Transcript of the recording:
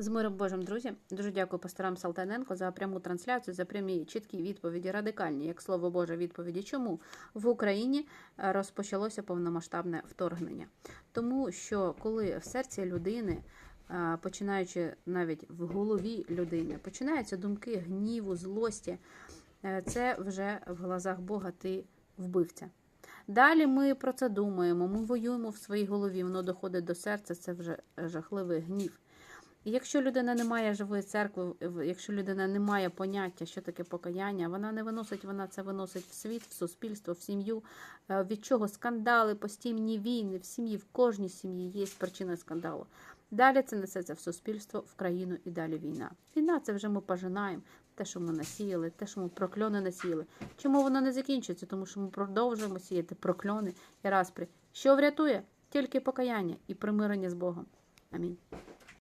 З миром Божим, друзі, дуже дякую пасторам Салтаненко за пряму трансляцію, за прямі чіткі відповіді, радикальні, як слово Боже, відповіді. Чому в Україні е, розпочалося повномасштабне вторгнення? Тому що коли в серці людини, е, починаючи навіть в голові людини, починаються думки гніву, злості, е, це вже в глазах Бога ти вбивця. Далі ми про це думаємо, ми воюємо в своїй голові, воно доходить до серця, це вже жахливий гнів. І якщо людина не має живої церкви, якщо людина не має поняття, що таке покаяння, вона не виносить, вона це виносить в світ, в суспільство, в сім'ю. Е, Від чого скандали, постійні війни в сім'ї, в кожній сім'ї є причина скандалу. Далі це несеться в суспільство, в країну і далі війна. Війна це вже ми пожинаємо. Те, що ми насіяли, те, що ми прокльони насіяли. Чому воно не закінчується? Тому що ми продовжуємо сіяти прокльони і распри. Що врятує? Тільки покаяння і примирення з Богом. Амінь.